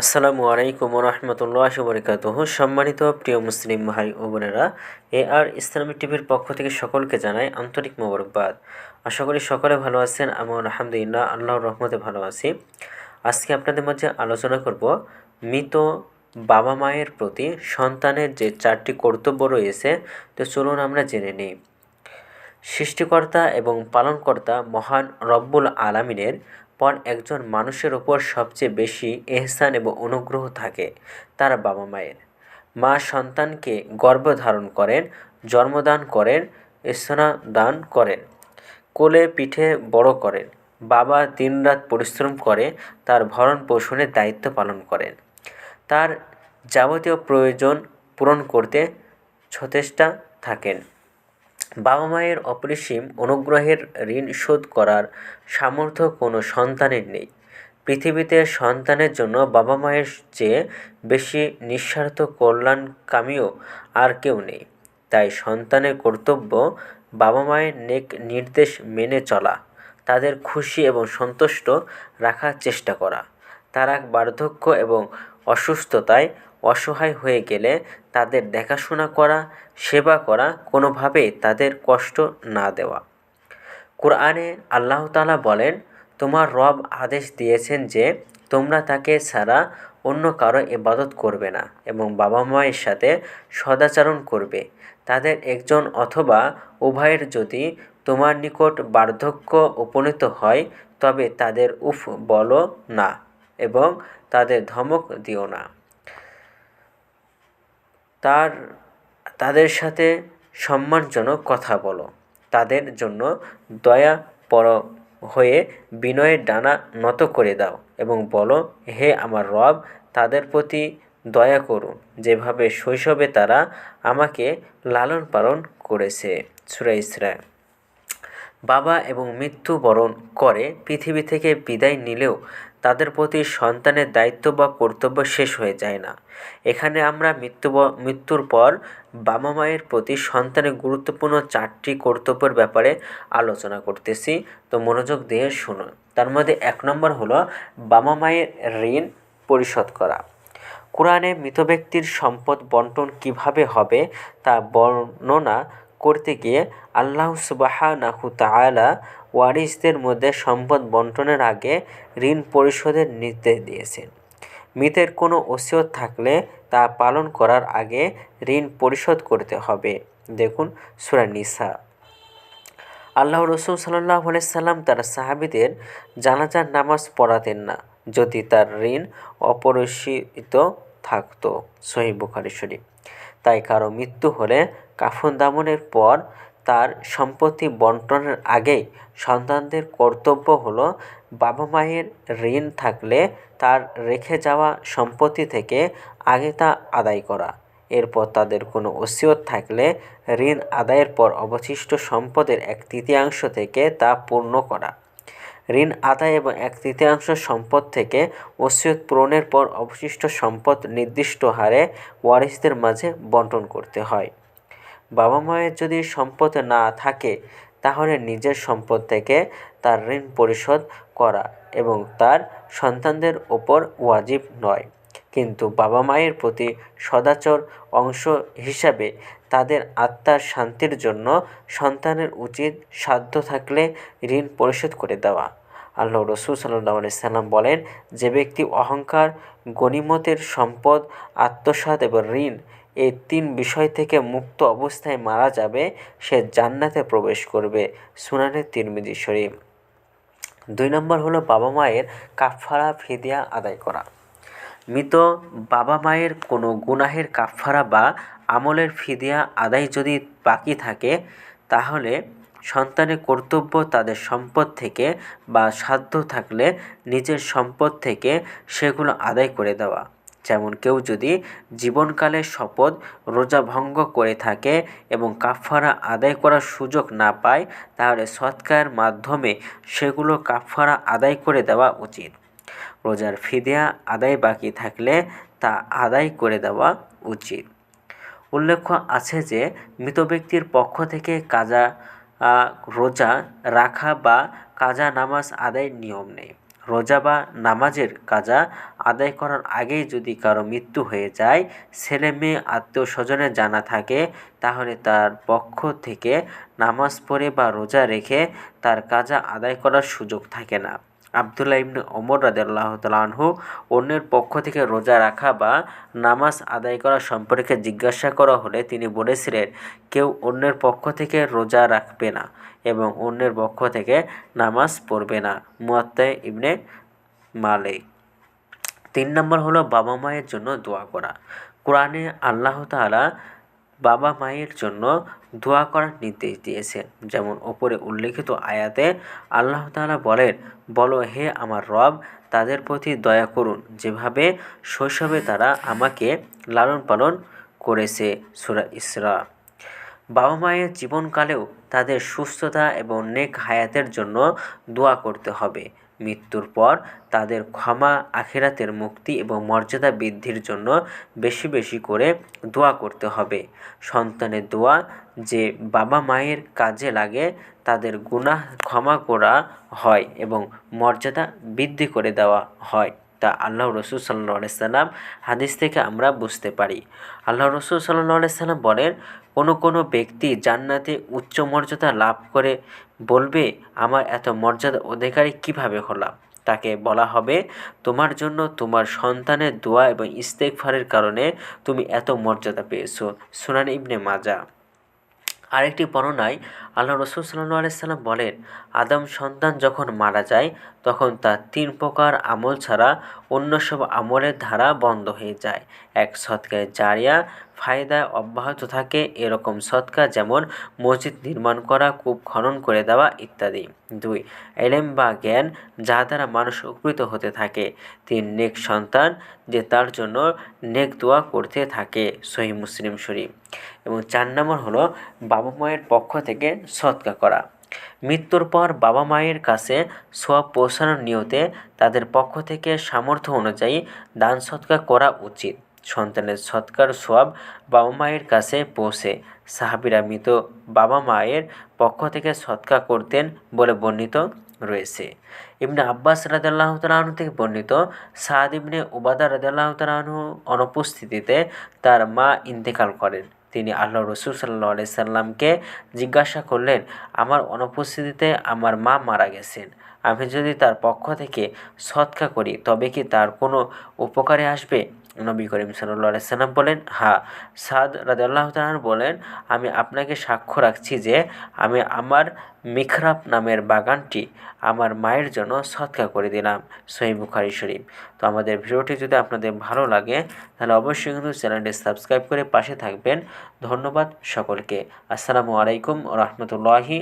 আসসালামু আলাইকুম রহমতুল্লাহ বরকাত সম্মানিত প্রিয় মুসলিম ভাই ও বোনেরা, এ আর ইসলামী টিভির পক্ষ থেকে সকলকে জানাই আন্তরিক মোবারকবাদ। আশা করি সকলে ভালো আছেন আমি আলহামদুলিল্লাহ, আল্লাহর রহমতে ভালো আছি। আজকে আপনাদের মাঝে আলোচনা করব মৃত বাবা মায়ের প্রতি সন্তানের যে চারটি কর্তব্য রয়েছে, তো চলুন আমরা জেনে নিই। সৃষ্টিকর্তা এবং পালনকর্তা মহান রব্বুল আলামিনের পর একজন মানুষের ওপর সবচেয়ে বেশি এহসান এবং অনুগ্রহ থাকে, তার বাবা মায়ের। মা সন্তানকে গর্ভধারণ করেন, জন্মদান করেন দান করেন, কোলে পিঠে বড় করেন। বাবা দিনরাত পরিশ্রম করে, তার ভরণ পোষণের দায়িত্ব পালন করেন। তার যাবতীয় প্রয়োজন পূরণ করতে সচেষ্টা থাকেন। বাবা মায়ের অপরিসীম অনুগ্রহের ঋণ শোধ করার সামর্থ্য কোনো সন্তানের নেই। পৃথিবীতে সন্তানের জন্য বাবা মায়ের চেয়ে বেশি নিঃস্বার্থ কল্যাণকামীও আর কেউ নেই। তাই সন্তানের কর্তব্য বাবা মায়ের নেক নির্দেশ মেনে চলা, তাদের খুশি এবং সন্তুষ্ট রাখার চেষ্টা করা, তারা বার্ধক্য এবং অসুস্থতায় অসহায় হয়ে গেলে তাদের দেখাশোনা করা, সেবা করা কোনোভাবেই তাদের কষ্ট না দেওয়া। কোরআনে আল্লাহ তালা বলেন, তোমার রব আদেশ দিয়েছেন যে তোমরা তাকে ছাড়া অন্য কারও ইবাদত করবে না এবং বাবা মায়ের সাথে সদাচরণ করবে। তাদের একজন অথবা উভয়ের যদি তোমার নিকট বার্ধক্য উপনীত হয়, তবে তাদের উফ বলো না এবং তাদের ধমক দিও না। তার, তাদের সাথে সম্মানজনক কথা বলো। তাদের জন্য দয়া পর হয়ে বিনয়ের ডানা নত করে দাও এবং বলো, হে আমার রব, তাদের প্রতি দয়া করুন যেভাবে শৈশবে তারা আমাকে লালন পালন করেছে। সুরা ইসরা। বাবা এবং মৃত্যুবরণ করে পৃথিবী থেকে বিদায় নিলেও তাদের প্রতি সন্তানের দায়িত্ব বা কর্তব্য শেষ হয়ে যায় না। এখানে আমরা মৃত্যু মৃত্যুর পর বাবা মায়ের প্রতি সন্তানের গুরুত্বপূর্ণ চারটি কর্তব্যের ব্যাপারে আলোচনা করতেছি। তো মনোযোগ দিয়ে শুনুন। তার মধ্যে এক নম্বর হলো বাবা মায়ের ঋণ পরিশোধ করা। কোরআনে মৃত ব্যক্তির সম্পদ বন্টন কীভাবে হবে তা বর্ণনা করতে গিয়ে আল্লাহ সুবাহানাহু তাআলা ওয়ারিসদের মধ্যে সম্পদ বন্টনের আগে ঋণ পরিশোধের নির্দেশ দিয়েছেন। মৃতের কোনো ওসিয়ত থাকলে তা পালন করার আগে ঋণ পরিশোধ করতে হবে। দেখুন সুরা নিসা। আল্লাহ রসুল সাল্লাহ সাল্লাম তার সাহাবিদের জানাজার নামাজ পড়াতেন না, যদি তার ঋণ অপরিশিত থাকতো। সহি বুখারি শরীফ। তাই কারও মৃত্যু হলে কাফন দামনের পর তার সম্পত্তি বন্টনের আগেই সন্তানদের কর্তব্য হলো বাবা মায়ের ঋণ থাকলে তার রেখে যাওয়া সম্পত্তি থেকে আগে তা আদায় করা। এরপর তাদের কোনো ওসিয়ত থাকলে ঋণ আদায়ের পর অবশিষ্ট সম্পদের এক তৃতীয়াংশ থেকে তা পূর্ণ করা। ঋণ আদায় এবং এক তৃতীয়াংশ সম্পদ থেকে ওসিয়ত পূরণের পর অবশিষ্ট সম্পদ নির্দিষ্ট হারে ওয়ারিসদের মাঝে বন্টন করতে হয়। বাবা মায়ের যদি সম্পদ না থাকে, তাহলে নিজের সম্পদ থেকে তার ঋণ পরিশোধ করা এবং তার সন্তানদের ওপর ওয়াজিব নয়। কিন্তু বাবা মায়ের প্রতি সদাচর অংশ হিসাবে তাদের আত্মার শান্তির জন্য সন্তানের উচিত সাধ্য থাকলে ঋণ পরিশোধ করে দেওয়া। আল্লাহ রসুল সাল্লাহ সাল্লাম বলেন, যে ব্যক্তি অহংকার গণিমতের সম্পদ, আত্মসাৎ এবং ঋণ এই তিন বিষয় থেকে মুক্ত অবস্থায় মারা যাবে, সে জান্নাতে প্রবেশ করবে, সুনানের তিরমিজি শরীফ। দুই নম্বর হলো বাবা মায়ের কাফারা ফিদিয়া আদায় করা। মৃত বাবা মায়ের কোনো গুনাহের কাফারা বা আমলের ফিদিয়া আদায় যদি বাকি থাকে, তাহলে সন্তানের কর্তব্য তাদের সম্পদ থেকে বা সাধ্য থাকলে নিজের সম্পদ থেকে সেগুলো আদায় করে দেওয়া। যেমন কেউ যদি জীবনকালে শপথ, রোজা ভঙ্গ করে থাকে এবং কাফারা আদায় করার সুযোগ না পায়, তাহলে সৎকার মাধ্যমে সেগুলো কাফারা আদায় করে দেওয়া উচিত। রোজার ফিদিয়া আদায় বাকি থাকলে তা আদায় করে দেওয়া উচিত। উল্লেখ্য আছে যে, মৃত ব্যক্তির পক্ষ থেকে কাজা রোজা রাখা বা কাজা নামাজ আদায়ের নিয়ম নেই। রোজা বা নামাজের কাজা আদায় করার আগেই যদি কারও মৃত্যু হয়ে যায়, ছেলে মেয়ে, আত্মীয় স্বজনে জানা থাকে, তাহলে তার পক্ষ থেকে নামাজ পড়ে বা রোজা রেখে তার কাজা আদায় করার সুযোগ থাকে না। আবদুল্লাহ ইবনে ওমর রাদিয়াল্লাহ তালাহু অন্যের পক্ষ থেকে রোজা রাখা বা নামাজ আদায় করা সম্পর্কে জিজ্ঞাসা করা হলে তিনি বলেছিলেন, কেউ অন্যের পক্ষ থেকে রোজা রাখবে না এবং অন্যের পক্ষ থেকে নামাজ পড়বে না। মুয়াত্তায় ইবনে মালিক। তিন নম্বর হলো বাবা মায়ের জন্য দোয়া করা। কোরআনে আল্লাহ তাআলা বাবা মায়ের জন্য দোয়া করার নির্দেশ দিয়েছেন যেমন ওপরে উল্লেখিত আয়াতে আল্লাহ তাআলা বলেন, বলো হে আমার রব, তাদের প্রতি দয়া করুন। যেভাবে শৈশবে তারা আমাকে লালন পালন করেছে। সুরা ইসরা। বাবা মায়ের জীবনকালেও তাদের সুস্থতা এবং নেক হায়াতের জন্য দোয়া করতে হবে। মৃত্যুর পর তাদের ক্ষমা, আখেরাতের মুক্তি এবং মর্যাদা বৃদ্ধির জন্য বেশি বেশি করে দোয়া করতে হবে। সন্তানের দোয়া যে বাবা মায়ের কাজে লাগে, তাদের গুনাহ ক্ষমা করা হয় এবং মর্যাদা বৃদ্ধি করে দেওয়া হয়। তা আল্লাহ রসুল সাল্লাহ সাল্লাম হাদিস থেকে আমরা বুঝতে পারি। আল্লাহ রসুল সাল্লাহ সাল্লাম বলেন, কোনো কোনো ব্যক্তি জান্নাতে উচ্চ মর্যাদা লাভ করে বলবে, আমার এত মর্যাদা অধিকারী কীভাবে হলাম? তাকে বলা হবে, তোমার জন্য তোমার সন্তানের দোয়া এবং ইস্তেকফারের কারণে তুমি এত মর্যাদা পেয়েছ। সুনান ইবনে মাজা আরেকটি বর্ণনায় আল্লাহ রসুল সাল্লু আলাইসাল্লাম বলেন, আদম সন্তান যখন মারা যায়, তখন তার তিন প্রকার আমল ছাড়া অন্য সব আমলের ধারা বন্ধ হয়ে যায়। এক সৎকায় জারিয়া, ফায়দায় অব্যাহত থাকে এরকম সৎকা যেমন মসজিদ নির্মাণ করা, কূপ খনন করে দেওয়া ইত্যাদি। দুই, এলেম বা জ্ঞান যা দ্বারা মানুষ উপকৃত হতে থাকে। তিন, নেক সন্তান যে তার জন্য নেক দোয়া করতে থাকে। সহি মুসলিম শরীফ। এবং চার নম্বর হলো বাবা মায়ের পক্ষ থেকে সৎকা করা। মৃত্যুর পর বাবা মায়ের কাছে সব পৌঁছানোর নিয়তে তাদের পক্ষ থেকে সামর্থ্য অনুযায়ী দান সৎকার করা উচিত। সন্তানের সৎকার সোয়াব বাবা মায়ের কাছে পৌঁছে। সাহাবিরা মৃত বাবা মায়ের পক্ষ থেকে সৎকার করতেন বলে বর্ণিত রয়েছে। ইবনে আব্বাস রাদাল্লাহ তালাহনু থেকে বর্ণিত, সাদ ইবনে উবাদা রাদাল্লাহ তালাহনু অনুপস্থিতিতে তার মা ইন্তেকাল করেন। তিনি আল্লাহ রসুল সাল্লাহ সাল্লামকে জিজ্ঞাসা করলেন, আমার অনুপস্থিতিতে আমার মা মারা গেছেন। আমি যদি তার পক্ষ থেকে সৎকা করি, তবে কি তার কোনো উপকারে আসবে? নবী করিম সাল্লাম বলেন হ্যাঁ সাদ রাজাল্লাহ তালান বলেন, আমি আপনাকে সাক্ষ্য রাখছি যে আমি আমার মিখরাব নামের বাগানটি আমার মায়ের জন্য সৎকা করে দিলাম। সহি বুখারি শরীফ। তো আমাদের ভিডিওটি যদি আপনাদের ভালো লাগে, তাহলে অবশ্যই কিন্তু চ্যানেলটি সাবস্ক্রাইব করে পাশে থাকবেন। ধন্যবাদ সকলকে। আসসালামু আলাইকুম রহমতুল্লাহি